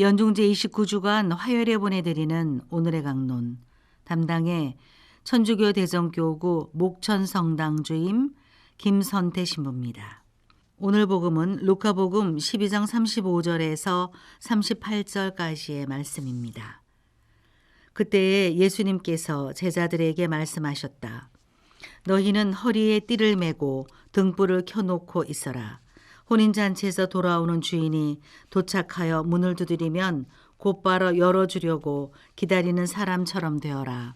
연중제 29주간 화요일에 보내드리는 오늘의 강론 담당의 천주교 대전교구 목천성당 주임 김선태 신부입니다. 오늘 복음은 루카복음 12장 35절에서 38절까지의 말씀입니다. 그때에 예수님께서 제자들에게 말씀하셨다. 너희는 허리에 띠를 메고 등불을 켜놓고 있어라. 혼인잔치에서 돌아오는 주인이 도착하여 문을 두드리면 곧바로 열어주려고 기다리는 사람처럼 되어라.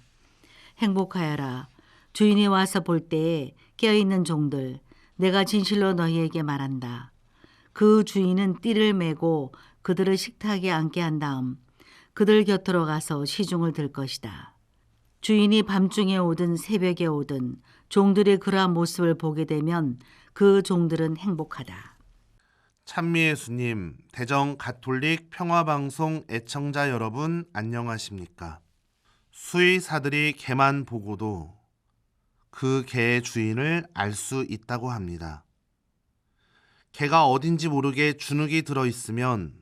행복하여라. 주인이 와서 볼 때에 깨어있는 종들, 내가 진실로 너희에게 말한다. 그 주인은 띠를 메고 그들을 식탁에 앉게 한 다음 그들 곁으로 가서 시중을 들 것이다. 주인이 밤중에 오든 새벽에 오든 종들의 그러한 모습을 보게 되면 그 종들은 행복하다. 찬미예수님, 대정 가톨릭 평화방송 애청자 여러분 안녕하십니까? 수의사들이 개만 보고도 그 개의 주인을 알 수 있다고 합니다. 개가 어딘지 모르게 주눅이 들어 있으면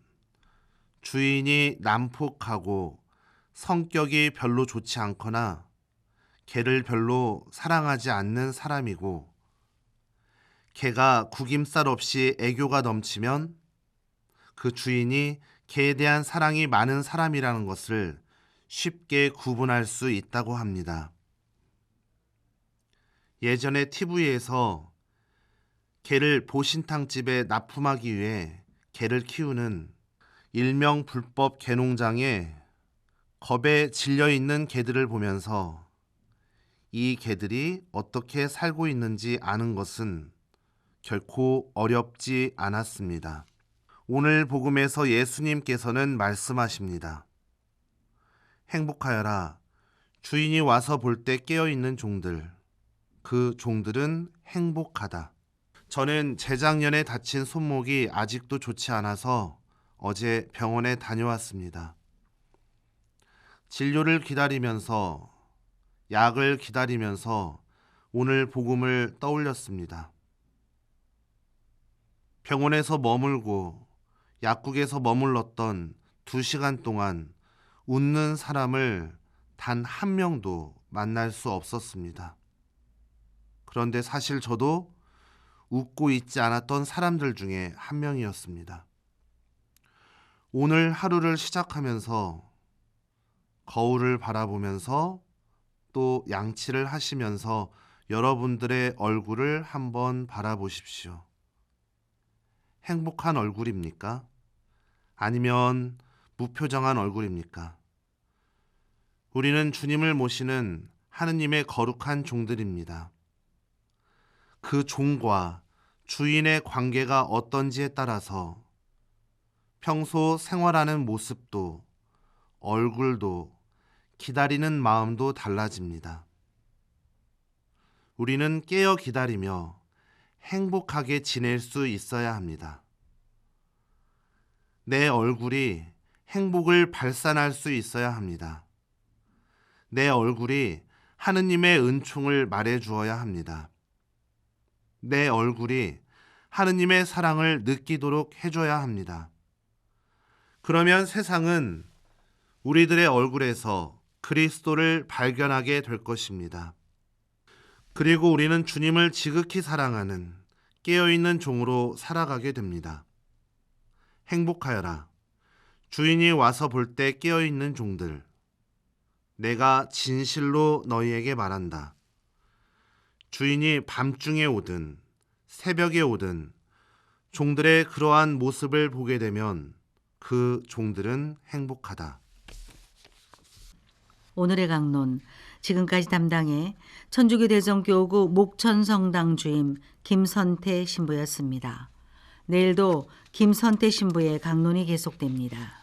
주인이 난폭하고 성격이 별로 좋지 않거나 개를 별로 사랑하지 않는 사람이고 개가 구김살 없이 애교가 넘치면 그 주인이 개에 대한 사랑이 많은 사람이라는 것을 쉽게 구분할 수 있다고 합니다. 예전에 TV에서 개를 보신탕집에 납품하기 위해 개를 키우는 일명 불법 개농장에 겁에 질려 있는 개들을 보면서 이 개들이 어떻게 살고 있는지 아는 것은 결코 어렵지 않았습니다. 오늘 복음에서 예수님께서는 말씀하십니다. 행복하여라. 주인이 와서 볼 때 깨어 있는 종들. 그 종들은 행복하다. 저는 재작년에 다친 손목이 아직도 좋지 않아서 어제 병원에 다녀왔습니다. 진료를 기다리면서 약을 기다리면서 오늘 복음을 떠올렸습니다. 병원에서 머물고 약국에서 머물렀던 두 시간 동안 웃는 사람을 단 한 명도 만날 수 없었습니다. 그런데 사실 저도 웃고 있지 않았던 사람들 중에 한 명이었습니다. 오늘 하루를 시작하면서 거울을 바라보면서 또 양치를 하시면서 여러분들의 얼굴을 한번 바라보십시오. 행복한 얼굴입니까? 아니면 무표정한 얼굴입니까? 우리는 주님을 모시는 하느님의 거룩한 종들입니다. 그 종과 주인의 관계가 어떤지에 따라서 평소 생활하는 모습도 얼굴도 기다리는 마음도 달라집니다. 우리는 깨어 기다리며 행복하게 지낼 수 있어야 합니다. 내 얼굴이 행복을 발산할 수 있어야 합니다. 내 얼굴이 하느님의 은총을 말해 주어야 합니다. 내 얼굴이 하느님의 사랑을 느끼도록 해줘야 합니다. 그러면 세상은 우리들의 얼굴에서 그리스도를 발견하게 될 것입니다. 그리고 우리는 주님을 지극히 사랑하는 깨어있는 종으로 살아가게 됩니다. 행복하여라. 주인이 와서 볼 때 깨어있는 종들. 내가 진실로 너희에게 말한다. 주인이 밤중에 오든 새벽에 오든 종들의 그러한 모습을 보게 되면 그 종들은 행복하다. 오늘의 강론 지금까지 담당해 천주교 대전교구 목천성당 주임 김선태 신부였습니다. 내일도 김선태 신부의 강론이 계속됩니다.